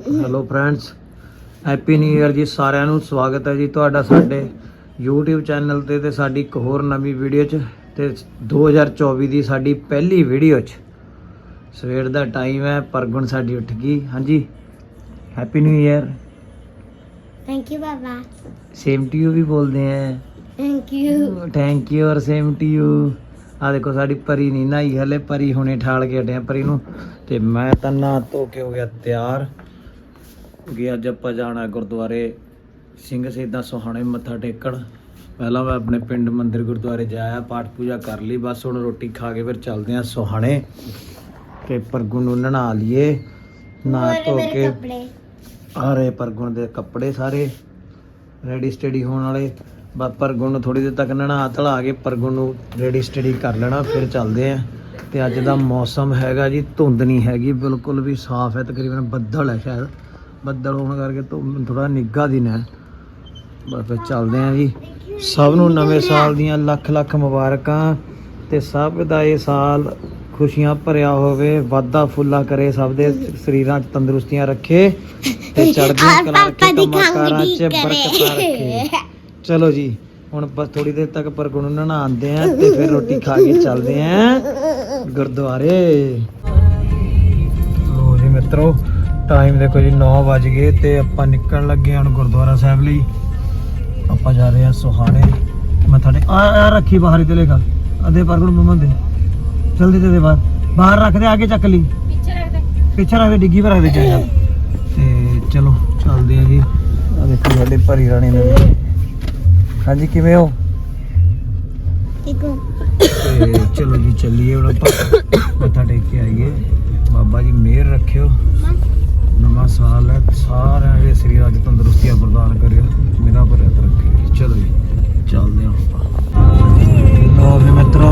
Hello friends happy new year ਜੀ ਸਾਰਿਆਂ ਨੂੰ ਸਵਾਗਤ ਹੈ ਜੀ ਤੁਹਾਡਾ ਸਾਡੇ YouTube ਚੈਨਲ ਤੇ ਤੇ ਸਾਡੀ ਇੱਕ ਹੋਰ ਨਵੀਂ ਵੀਡੀਓ 'ਚ ਤੇ 2024 ਦੀ ਸਾਡੀ ਪਹਿਲੀ ਵੀਡੀਓ 'ਚ। ਸਵੇਰ ਦਾ ਟਾਈਮ ਹੈ ਪਰਗੁਣ ਸਾਡੀ ਉੱਠ ਗਈ। ਹਾਂਜੀ happy new year thank you Baba same to you ਵੀ ਬੋਲਦੇ ਆ ਥੈਂਕ ਯੂ ਥੈਂਕ ਯੂ ਔਰ ਸੇਮ ਟੂ ਯੂ ਆ ਦੇਖੋ ਸਾਡੀ ਪਰੀ ਨਹੀਂ ਨਹਾਈ ਹਲੇ ਪਰੀ ਹੁਣੇ ਠਾਲ ਕੇ ਹਟਿਆ ਪਰੀ ਨੂੰ। ਤੇ ਮੈਂ ਤਾਂ ਨਾ ਧੋ ਕੇ ਹੋ ਗਿਆ ਤਿਆਰ। ਕਿ ਅੱਜ ਆਪਾਂ ਜਾਣਾ ਗੁਰਦੁਆਰੇ ਸਿੰਘ ਸੇਦਾ ਸੁਹਾਣੇ ਮੱਥਾ ਟੇਕਣ। ਪਹਿਲਾਂ ਮੈਂ ਆਪਣੇ ਪਿੰਡ ਮੰਦਿਰ ਗੁਰਦੁਆਰੇ ਜਾਇਆ ਪਾਠ ਪੂਜਾ ਕਰ ਲਈ ਬਸ ਹੁਣ ਰੋਟੀ ਖਾ ਕੇ ਫਿਰ ਚੱਲਦੇ ਆਂ ਸੁਹਾਣੇ ਤੇ ਪਰਗੁਣ ਨੂੰ ਨਹਾ ਲਈਏ ਨਾ ਧੋ ਕੇ। ਆਰੇ ਪਰਗੁਣ ਦੇ ਕੱਪੜੇ ਸਾਰੇ ਰੈਡੀ ਸਟੱਡੀ ਹੋਣ ਵਾਲੇ। ਬਸ ਪਰਗੁਣ ਨੂੰ ਥੋੜੀ ਦੇਰ ਤੱਕ ਨਹਾ ਤਲਾ ਕੇ ਪਰਗੁਣ ਨੂੰ ਰੈਡੀ ਸਟੱਡੀ ਕਰ ਲੈਣਾ ਫਿਰ ਚੱਲਦੇ ਆਂ ਤੇ ਅੱਜ ਦਾ ਮੌਸਮ ਹੈਗਾ ਜੀ ਧੁੰਦ ਨਹੀਂ ਹੈਗੀ ਬਿਲਕੁਲ ਵੀ ਸਾਫ਼ ਹੈ ਤਕਰੀਬਨ ਬੱਦਲ ਹੈ ਸ਼ਾਇਦ। ਬੱਦਲ ਹੋਣ ਕਰਕੇ ਧੁੰਦ ਥੋੜਾ ਨਿੱਘਾ ਦਿਨ ਹੈ। ਬਸ ਫਿਰ ਚੱਲਦੇ ਆ ਜੀ। ਸਭ ਨੂੰ ਨਵੇਂ ਸਾਲ ਦੀਆਂ ਲੱਖ ਲੱਖ ਮੁਬਾਰਕਾਂ ਤੇ ਸਭ ਦਾ ਇਹ ਸਾਲ ਖੁਸ਼ੀਆਂ ਭਰਿਆ ਹੋਵੇ ਵਾਧਾ ਫੁੱਲਾ ਕਰੇ ਸਭ ਦੇ ਸਰੀਰਾਂ 'ਚ ਤੰਦਰੁਸਤੀਆਂ ਰੱਖੇ ਤੇ ਚੜ੍ਹਦੀਆਂ ਕਲਾ ਰੱਖੇ ਕੰਮਾਂ ਚ ਬਰਕਤਾਂ ਰੱਖੇ। ਚਲੋ ਜੀ ਹੁਣ ਬਸ ਥੋੜੀ ਦੇਰ ਤੱਕ ਪਰਗੁਣ ਨੂੰ ਨਹਾਉਂਦੇ ਆ ਤੇ ਫਿਰ ਰੋਟੀ ਖਾ ਕੇ ਚੱਲਦੇ ਆ ਗੁਰਦੁਆਰੇ। ਲੋ ਜੀ ਮਿੱਤਰੋ ਟਾਈਮ ਦੇ ਕੋਈ 9 ਵਜ ਗਏ ਤੇ ਆਪਾਂ ਨਿਕਲਣ ਲੱਗੇ ਹਾਂ ਗੁਰਦੁਆਰਾ ਸਾਹਿਬ ਲਈ। ਆਪਾਂ ਜਾ ਰਹੇ ਹਾਂ ਸੁਹਾਣੇ। ਮੱਥਾ ਟੇ ਆ ਰੱਖੀ ਬਾਹਰ ਤੇ ਲੇਗਾ ਅਦੇ ਪਰਗਣ ਮਮਨ ਦੇ। ਜਲਦੀ ਦੇ ਦੇ ਬਾਹਰ। ਬਾਹਰ ਰੱਖ ਦੇ ਆਗੇ ਚੱਕ ਲਈ। ਪਿੱਛੇ ਰੱਖ ਦੇ। ਪਿੱਛੇ ਰੱਖ ਦੇ ਡਿੱਗੀ ਪਰ ਦੇ ਚਲੋ ਚੱਲਦੇ ਆ ਜੀ। ਆ ਦੇਖੋ ਸਾਡੇ ਭਰੀ ਰਾਣੀ ਨੇ। ਹਾਂਜੀ ਕਿਵੇਂ ਹੋ? ਚਲੋ ਜੀ ਚੱਲੀਏ ਹੁਣ ਆਪਾਂ। ਮੱਥਾ ਟੇਕ ਕੇ ਆਈਏ। ਬਾਬਾ ਜੀ ਮਿਹਰ ਰੱਖਿਓ। ਨਵਾਂ ਸਾਲ ਹੈ। ਸਾਰਿਆਂ ਦੇ ਸਰੀਰਾਂ 'ਚ ਤੰਦਰੁਸਤੀਆਂ ਪ੍ਰਦਾਨ ਕਰਿਓ ਮੇਰਾ ਭਰਿਆ ਰੱਖੇ ਚਲੋ ਜੀ, ਚੱਲਦੇ ਹਾਂ ਲੋ ਵੀ ਮਿੱਤਰੋ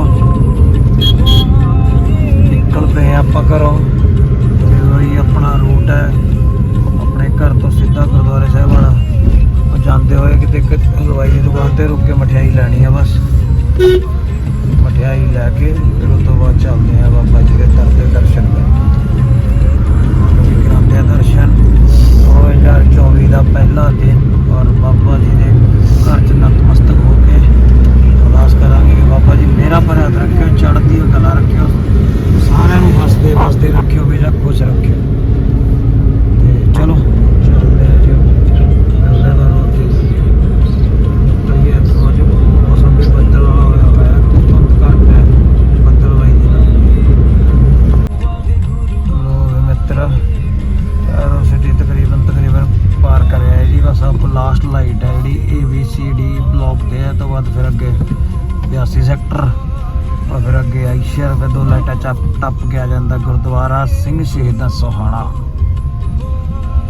ਸ਼ਹੀਦਾਂ ਸੋਹਾਣਾ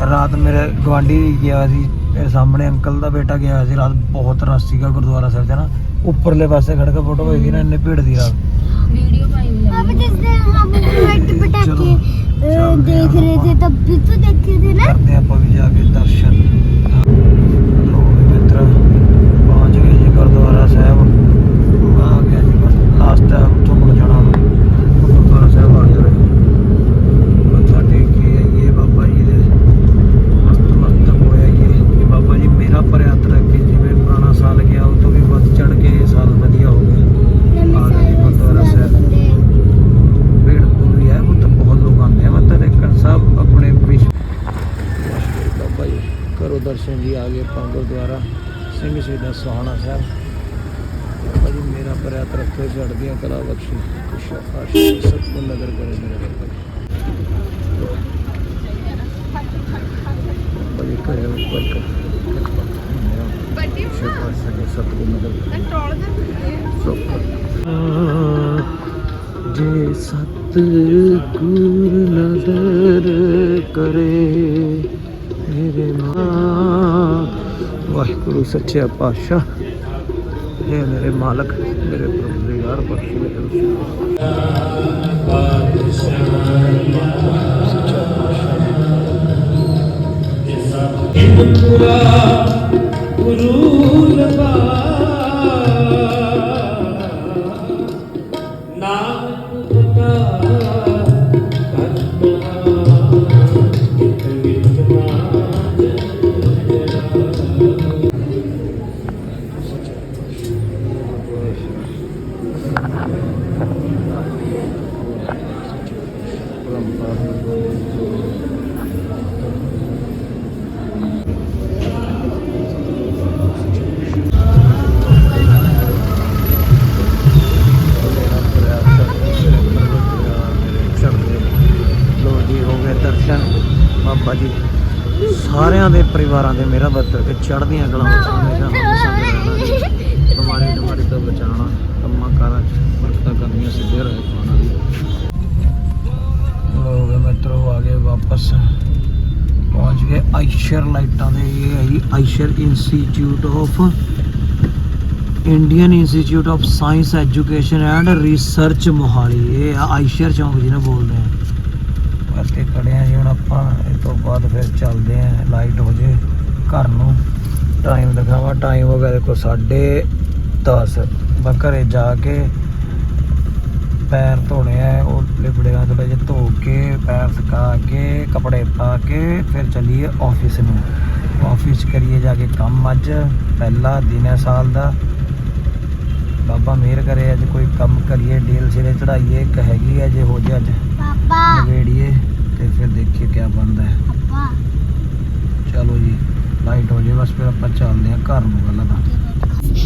ਰਾਤ ਮੇਰੇ ਗਵਾਂਢੀ ਗਿਆ ਸੀ ਮੇਰੇ ਸਾਹਮਣੇ ਅੰਕਲ ਦਾ ਬੇਟਾ ਗਿਆ ਸੀ ਰਾਤ ਬਹੁਤ ਰਸ਼ ਸੀਗਾ ਗੁਰਦੁਆਰਾ ਸਾਹਿਬ 'ਚ ਨਾ ਉੱਪਰਲੇ ਪਾਸੇ ਖੜ ਕੇ ਫੋਟੋ ਹੋਏਗੀ ਨਾ ਇੰਨੇ ਭੀੜ ਦੀ ਰਾਤ अब जिस दिन हम बट पटाखे चलो, अ, चलते हैं देख रहे थे तब भी तो देखे थे ना ਕਰਦੇ ਆਪਾਂ ਵੀ ਜਾ ਕੇ ਦਰਸ਼ਨ ਕਰੋ ਦਰਸ਼ਨ ਜੀ ਆ ਗਏ ਆਪਾਂ ਗੁਰਦੁਆਰਾ ਸਿੰਘ ਸ਼ਹੀਦਾਂ ਸੁਹਾਣਾ ਸਾਹਿਬ। ਬਾਬਾ ਜੀ ਮੇਰਾ ਪ੍ਰਿਆਤ ਰੱਖੇ ਚੜ੍ਹਦੀਆਂ ਕਲਾ ਬਖਸ਼ੀ ਖੁਸ਼ਾ ਖਾਸ਼ੀ ਸਭ ਕੋ ਨਜ਼ਰ ਕਰੇ ਮੇਰੇ ਬਾਬਾ ਜੀ ਬਾਬਾ ਜੀ ਕਰੇ ਉੱਪਰ ਕਰ। ਸ਼ੁਕਰ ਸਕੇ ਸਭ ਕੋ ਨਜ਼ਰ ਜੇ ਸਤ ਗੁਰ ਨਜ਼ਰ ਕਰੇ ਮੇਰੇ ਮਾਂ। ਵਾਹਿਗੁਰੂ ਸੱਚੇ ਪਾਤਸ਼ਾਹ। ਹੈ ਮੇਰੇ ਮਾਲਕ ਮੇਰੇ ਪਰਵਰਦੀਗਾਰ ਬਖਸ਼ ਮੇਰੇ ਪਰਿਵਾਰਾਂ ਦੇ ਮੇਰਾ ਬੱਤਰ ਕੇ ਚੜ੍ਹਦੀਆਂ ਕਲਾਂ ਵਿੱਚ ਹਮੇਸ਼ਾ ਹਮੇਸ਼ਾ ਬਿਮਾਰੀ ਬਿਮਾਰੀ ਤੋਂ ਬਚਾਉਣਾ, ਕੰਮਾਂ ਕਾਰਾਂ 'ਚ ਬਰਕਤਾਂ ਕਰਨੀਆਂ ਸਿੱਧੇ ਰਹੇ ਖਾਣਾ ਵੀ ਲੋਗੇ ਮਿੱਤਰੋ, ਆ ਗਏ ਵਾਪਸ। ਪਹੁੰਚ ਗਏ ਆਈਸ਼ਰ ਲਾਈਟਾਂ ਦੇ, ਇਹ ਹੈ ਜੀ institute of Indian institute of science education and research Mohali. ਇਹ ਆ ਆਈਸ਼ਰ ਚੌਂਕ ਜਿਹਨੂੰ ਬੋਲਦੇ ਆ। ਕਰਕੇ ਖੜੇ ਆ ਜੀ। ਹੁਣ ਆਪਾਂ ਇਹ ਤੋਂ ਬਾਅਦ ਫਿਰ ਚੱਲਦੇ ਆ ਲਾਈਟ ਹੋ ਜੇ ਘਰ ਨੂੰ। ਟਾਈਮ ਦਿਖਾਵਾ। ਟਾਈਮ ਹੋ ਗਿਆ ਦੇਖੋ 10:30 ਬਸ ਘਰੇ ਜਾ ਕੇ ਪੈਰ ਧੋਣੇ ਆ, ਉਹ ਲਿਬੜੇਗਾ ਥੋੜੇ ਜਿਹਾ ਧੋ ਕੇ, ਪੈਰ ਸੁਕਾ ਕੇ, ਕੱਪੜੇ ਪਾ ਕੇ ਫਿਰ ਚੱਲੀਏ ਆਫਿਸ ਨੂੰ। ਆਫਿਸ ਕਰੀਏ ਜਾ ਕੇ ਕੰਮ ਅੱਜ। ਪਹਿਲਾ ਦਿਨ ਹੈ ਸਾਲ ਦਾ। ਬਾਬਾ ਮਿਹਰ ਕਰੇ ਅੱਜ ਕੋਈ ਕੰਮ ਕਰੀਏ ਡੀਲ ਸਿਰੇ ਚੜਾਈਏ ਇੱਕ ਹੈਗੀ ਹੈ ਜੇ ਹੋ ਜੇ ਅੱਜ ਪਾਪਾ ਨਵੇੜੀਏ ਤੇ ਫਿਰ ਦੇਖੀਏ ਕੀ ਬਣਦਾ ਹੈ ਪਾਪਾ ਚਲੋ ਜੀ ਲਾਈਟ ਹੋ ਜੇ ਬਸ ਫਿਰ ਆਪਾਂ ਚੱਲਦੇ ਹਾਂ ਘਰ ਨੂੰ ਪਹਿਲਾਂ ਤਾਂ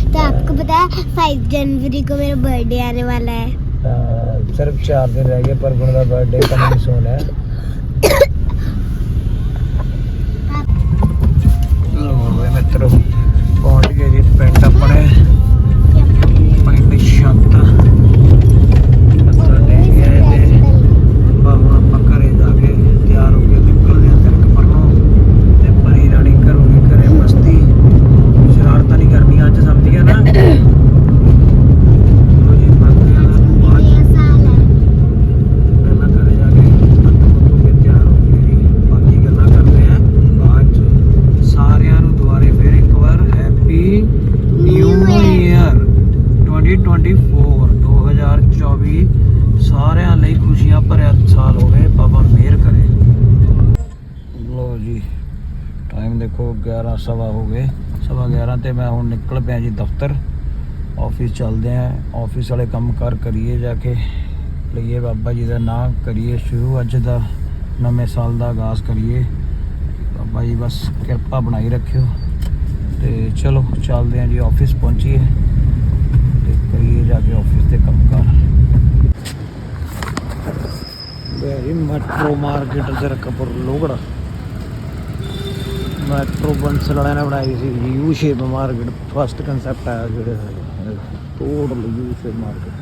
तो आपको पता है फाइव जनवरी को मेरा बर्थडे आने वाला है ਤਾਂ ਸਿਰਫ 4 ਦਿਨ ਰਹਿ ਗਏ ਪਰ ਗੁਣ ਦਾ ਬਰਥਡੇ ਕਮਿੰਗ ਸੂਨ ਸਵਾ ਹੋ ਗਏ। ਸਵਾ 11 ਤੇ ਮੈਂ ਹੁਣ ਨਿਕਲ ਪਿਆ ਜੀ ਦਫ਼ਤਰ। ਆਫਿਸ ਚੱਲਦੇ ਆ। ਆਫਿਸ ਵਾਲੇ ਕੰਮ ਕਾਰ ਕਰੀਏ ਜਾ ਕੇ। ਲਈਏ ਬਾਬਾ ਜੀ ਦਾ ਨਾਮ, ਕਰੀਏ ਸ਼ੁਰੂ ਅੱਜ ਦਾ। ਨਵੇਂ ਸਾਲ ਦਾ ਆਗਾਜ਼ ਕਰੀਏ। ਬਾਬਾ ਜੀ ਬਸ ਕਿਰਪਾ ਬਣਾਈ ਰੱਖਿਓ। ਤੇ ਚਲੋ, ਚੱਲਦੇ ਆ ਜੀ ਆਫਿਸ ਪਹੁੰਚੀਏ। ਤੇ ਕਰੀਏ ਜਾ ਕੇ ਆਫਿਸ ਦੇ ਕੰਮ ਕਾਰ। ਬਈ ਮੈਟਰੋ ਮਾਰਕੀਟ ਜ਼ਰਕਪੁਰ ਲੋਗੜਾ ਮੈਟਰੋ ਬੰਸਲ ਵਾਲਿਆਂ ਨੇ ਬਣਾਈ ਸੀ U shape market first concept ਆਇਆ ਜਿਹੜੇ ਟੋਟਲ ਯੂ ਸ਼ੇਪ ਮਾਰਕੀਟ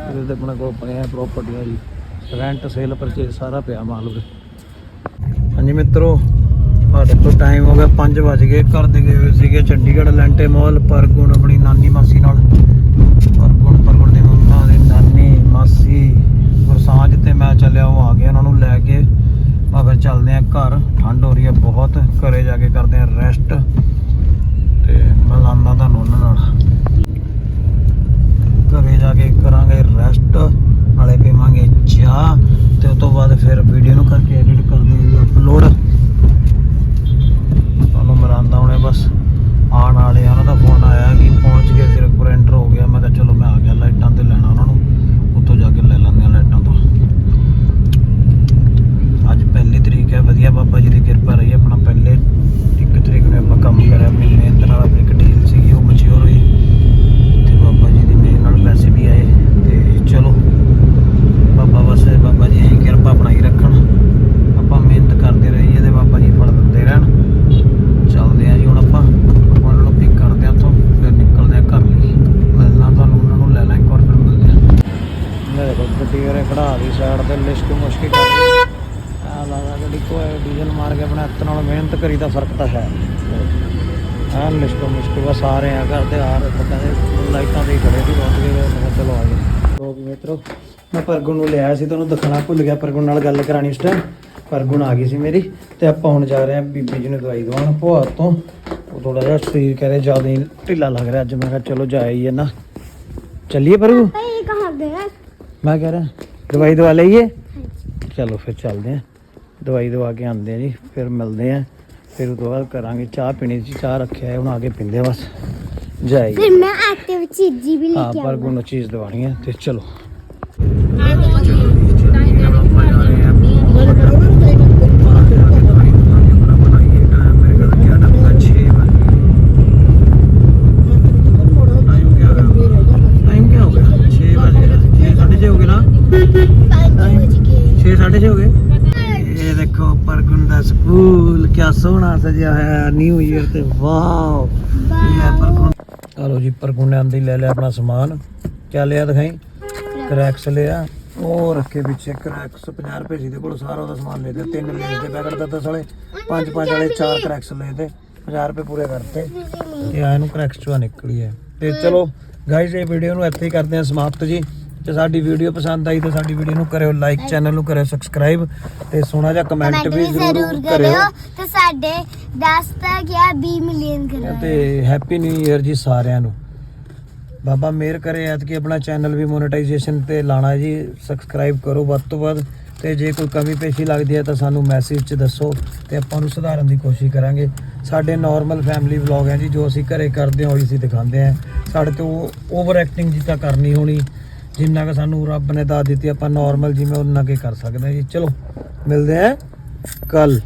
ਇਹਦੇ ਤੇ ਆਪਣੇ ਕੋਲ ਪਏ ਪ੍ਰਾਪਰਟੀਆਂ ਜੀ। ਰੈਂਟ ਸੇਲ ਪਰਚੇਸ ਸਾਰਾ ਪਿਆ ਮਾਲ ਉਰੇ। ਹਾਂਜੀ ਮਿੱਤਰੋ, ਸਾਡੇ ਕੋਲ ਟਾਈਮ ਹੋ ਗਿਆ 5 ਵਜ ਗਏ। ਘਰ ਦੇ ਗਏ ਹੋਏ ਸੀਗੇ ਚੰਡੀਗੜ੍ਹ, ਲੈਂਟੇ ਮਾਲ, ਪਰਗੁਣ ਆਪਣੀ ਨਾਨੀ ਮਾਸੀ ਨਾਲ। ਪਰ ਗੁਣ ਦੀ ਮੰਮਾ ਦੀ ਨਾਨੀ ਮਾਸੀ। ਗੁਰਸਾਂਝ ਤੇ ਮੈਂ ਚੱਲਿਆ, ਉਹ ਆ ਗਏ ਉਹਨਾਂ ਨੂੰ ਲੈ ਕੇ। ਆ ਫਿਰ ਚੱਲਦੇ ਆ ਘਰ। ਠੰਡ ਹੋ ਰਹੀ ਹੈ ਬਹੁਤ। ਘਰੇ ਜਾ ਕੇ ਕਰਦੇ ਆ ਰੈਸਟ ਤੇ ਮੈਂ ਲਾਂਦਾ ਤੁਹਾਨੂੰ ਉਹਨਾਂ ਨਾਲ। ਘਰੇ ਜਾ ਕੇ ਕਰਾਂਗੇ ਰੈਸਟ ਨਾਲੇ ਪੀਵਾਂਗੇ ਚਾਹ ਤੇ ਉਸ ਤੋਂ ਬਾਅਦ ਫਿਰ ਵੀਡੀਓ ਨੂੰ ਕਰਕੇ ਐਡਿਟ ਕਰਦੇ ਹਾਂ ਅਪਲੋਡ ਤੁਹਾਨੂੰ ਮਿਲਾਂਦਾ ਹੁਣੇ ਬਸ। ਆਉਣ ਵਾਲੇ ਆ, ਉਹਨਾਂ ਦਾ ਫੋਨ ਆਇਆ ਕਿ ਪਹੁੰਚ ਗਏ ਜ਼ੀਰਕਪੁਰ ਪ੍ਰਿੰਟਰ ਹੋ ਗਿਆ। ਮੈਂ ਕਿਹਾ ਚਲੋ ਮੈਂ ਆ ਗਿਆ, ਲਾਈਟਾਂ ਤੇ ਲੈਣਾ ਉਹਨਾਂ ਨੂੰ ਉੱਥੋਂ ਜਾ ਕੇ ਲੈ ਲੈਂਦੇ ਆ ਲਾਈਟਾਂ ਤੋਂ ਅੱਜ ਪਹਿਲੀ ਤਰੀਕ ਹੈ ਵਧੀਆ ਬਾਬਾ ਜੀ ਦੀ ਕਿਰਪਾ ਰਹੀ ਆਪਣਾ ਪਹਿਲੇ ਇੱਕ ਤਰੀਕ ਨੂੰ ਆਪਾਂ ਕੰਮ ਕਰਿਆ ਆਪਣੀ ਮਿਹਨਤ ਨਾਲ ਆਪਣੀ ਇੱਕ ਡੀਲ ਸੀਗੀ ਉਹ ਮਚਿਓਰ ਹੋਈ ਤੇ ਬਾਬਾ ਜੀ ਦੀ ਮਿਹਰ ਨਾਲ ਪੈਸੇ ਵੀ ਆਏ ਤੇ ਚਲੋ ਬਾਬਾ ਬਸ ਬਾਬਾ ਜੀ ਦੀ ਕਿਰਪਾ ਬਣਾਈ ਰੱਖਣ ਆਪਾਂ ਮਿਹਨਤ ਕਰਦੇ ਰਹੀਏ ਤੇ ਬਾਬਾ ਜੀ ਫਲ ਦਿੰਦੇ ਰਹਿਣ ਚੱਲਦੇ ਆ ਜੀ ਹੁਣ ਆਪਾਂ ਉਹਨਾਂ ਨੂੰ ਪਿਕ ਕਰਦੇ ਆ ਉੱਥੋਂ ਫਿਰ ਨਿਕਲਦੇ ਆ ਘਰ ਲਈ ਮਿਲਣਾ ਤੁਹਾਨੂੰ ਉਹਨਾਂ ਨੂੰ ਲੈ ਲੈ ਇੱਕ ਵਾਰ ਫਿਰ ਮਿਲਦੇ ਆ ਮੇਰੇ ਕੋਲ ਗੱਡੀ ਦੂਜੀ ਸਾਈਡ ਤੇ ਲਿਸ਼ਕ ਮੁਸ਼ਕੀ ਕਰ ਆ ਲਾਵਾ ਗੱਡੀ ਕੋਈ ਡੀਜ਼ਲ ਮਾਰ ਕੇ ਆਪਣਾ ਹੱਥ ਨਾਲ ਮਿਹਨਤ ਕਰੀ ਦਾ ਫ਼ਰਕ ਤਾਂ ਹੈ। ਆ ਲਿਸ਼ਕ ਮੁਸ਼ਕੀ ਆ ਰਹੇ ਆ ਕਰਦੇ ਆ ਰਹੇ ਕਹਿੰਦੇ ਲਾਈਟਾਂ ਦੇ ਖੜੇ ਸੀ ਪਹੁੰਚ ਗਏ ਮੈਂ ਚਲੋ ਆ ਗਏ। ਲੋਕ ਮਿੱਤਰੋ ਮੈਂ ਪਰਗੁਣ ਨੂੰ ਲਿਆਇਆ ਸੀ ਤੁਹਾਨੂੰ ਦਿਖਾਣਾ ਭੁੱਲ ਗਿਆ ਪਰਗੁਣ ਨਾਲ ਗੱਲ ਕਰਾਣੀ ਉਸ ਪਰਗੁਣ ਆ ਗਈ ਸੀ ਮੇਰੀ ਤੇ ਆਪਾਂ ਹੁਣ ਜਾ ਰਹੇ ਆ ਬੀਬੀ ਜੀ ਨੂੰ ਦਵਾਈ ਦਵਾਉਣ ਭੋਆ ਤੋਂ। ਉਹ ਥੋੜਾ ਜਿਹਾ ਸਰੀਰ ਕਹ ਜ਼ਿਆਦਾ ਢਿੱਲਾ ਲੱਗ ਰਿਹਾ ਅੱਜ ਮੈਂ ਕਿਹਾ ਚਲੋ ਜਾਇਆ ਨਾ। ਚੱਲੀਏ ਪਰੂ ਮੈਂ ਕਹਿ ਰਿਹਾ ਦਵਾਈ ਦਵਾ ਲਈਏ? ਚਲੋ ਫਿਰ ਚੱਲਦੇ ਆ ਦਵਾਈ ਦਵਾ ਕੇ ਆਉਂਦੇ ਆ ਜੀ ਫਿਰ ਮਿਲਦੇ ਆ ਫਿਰ ਉਦੋਂ ਬਾਅਦ ਕਰਾਂਗੇ ਚਾਹ ਪੀਣੀ ਸੀ ਚਾਹ ਰੱਖਿਆ ਹੈ ਹੁਣ ਆ ਆਗੇ ਪਿੰਦੇ ਬਸ। ਜਾਈ ਫਿਰ ਮੈਂ ਐਕਟਿਵ ਚੀਜ਼ੀ ਵੀ ਲੈ ਕੇ ਆਉਂਗਾ ਹਾਂ ਪਰ ਗੁਣ ਚੀਜ਼ ਦਵਾਣੀ ਹੈ ਤੇ ਚਲੋ। ਟਾਈਮ 6:30 ਹੋ ਗਏ? ਇਹ ਦੇਖੋ ਪਰਗੁਣ ਦਾ ਸਕੂਲ ਕਿਆ ਸੋਹਣਾ ਈਅਰ ਤੇ। ਵਾਓ। ਚਲੋ ਜੀ ਪਰਗੁਣ ਲਿਆ ਉਹ ਰੱਖੇ ਪਿੱਛੇ ਕਰੈਕਸ 50 ਰੁਪਏ ਸੀ ਕੋਲ ਸਾਰਾ ਸਮਾਨ ਲੈ ਲਿਆ ਤਿੰਨ ਲੇਸ ਪੰਜ ਪੰਜ ਵਾਲੇ ਚਾਰ ਕਰੈਕਸ ਲਏ ਤੇ 50 ਰੁਪਏ ਪੂਰੇ ਕਰਤੇ। ਤੇ ਨੂੰ ਕਰੈਕਸ ਚੋਂ ਨਿਕਲੀ ਹੈ। ਤੇ ਚਲੋ ਗਾਇਜ਼ ਇਹ ਵੀਡੀਓ ਨੂੰ ਇੱਥੇ ਹੀ ਕਰਦੇ ਹਾਂ ਸਮਾਪਤ ਜੀ। ਜੇ ਸਾਡੀ ਵੀਡੀਓ ਪਸੰਦ ਆਈ ਤਾਂ ਸਾਡੀ ਵੀਡੀਓ ਨੂੰ ਕਰਿਓ ਲਾਈਕ ਚੈਨਲ ਨੂੰ ਕਰਿਓ ਸਬਸਕ੍ਰਾਈਬ ਤੇ ਸੋਹਣਾ ਜਿਹਾ ਕਮੈਂਟ ਵੀ ਜ਼ਰੂਰ ਕਰਿਓ। ਤੇ ਸਾਡੇ 10 ਤੱਕ ਜਾਂ 20 ਮਿਲੀਅਨ ਕਰਿਓ ਤੇ ਹੈਪੀ ਨਿਊ ਇਅਰ ਜੀ ਸਾਰਿਆਂ ਨੂੰ। ਬਾਬਾ ਮਿਹਰ ਕਰੇ ਐਤਕੀ ਆਪਣਾ ਚੈਨਲ ਵੀ ਮੋਨੇਟਾਈਜੇਸ਼ਨ ਤੇ ਲਾਣਾ ਜੀ ਸਬਸਕ੍ਰਾਈਬ ਕਰੋ ਵੱਧ ਤੋਂ ਵੱਧ ਤੇ ਜੇ ਕੋਈ ਕਮੀ ਪੇਸ਼ੀ ਲੱਗਦੀ ਹੈ ਤਾਂ ਸਾਨੂੰ ਮੈਸੇਜ 'ਚ ਦੱਸੋ ਤੇ ਆਪਾਂ ਨੂੰ ਸੁਧਾਰਨ ਦੀ ਕੋਸ਼ਿਸ਼ ਕਰਾਂਗੇ। ਸਾਡੇ ਨਾਰਮਲ ਫੈਮਿਲੀ ਵਲੌਗ ਹੈ ਜੀ ਜੋ ਅਸੀਂ ਘਰੇ ਕਰਦੇ ਹਾਂ ਉਹੀ ਅਸੀਂ ਦਿਖਾਉਂਦੇ ਹਾਂ। ਸਾਡੇ ਤੋਂ ਓਵਰ ਐਕਟਿੰਗ ਜੀ ਤਾਂ ਕਰਨੀ ਹੋਣੀ। ਜਿੰਨਾ ਕਿ ਸਾਨੂੰ ਰੱਬ ਨੇ ਦਾਤ ਦਿੱਤੀ, ਆਪਾਂ ਨਾਰਮਲ ਜਿਵੇਂ ਉਹਨਾਂ ਕੇ ਕਰ ਸਕਦੇ ਹਾਂ ਜੀ। ਚਲੋ, ਮਿਲਦੇ ਹਾਂ ਕੱਲ